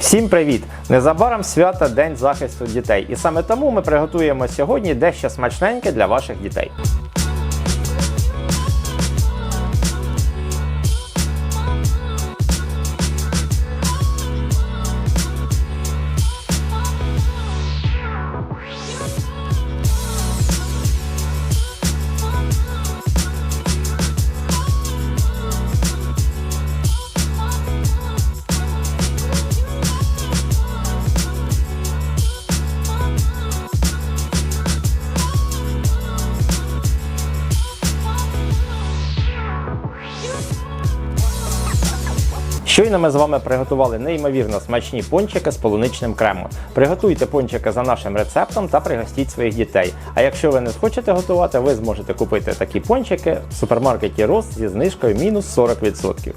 Всім привіт! Незабаром свято День захисту дітей. І саме тому ми приготуємо сьогодні дещо смачненьке для ваших дітей. Щойно ми з вами приготували неймовірно смачні пончики з полуничним кремом. Приготуйте пончики за нашим рецептом та пригостіть своїх дітей. А якщо ви не хочете готувати, ви зможете купити такі пончики в супермаркеті Рост зі знижкою мінус 40%.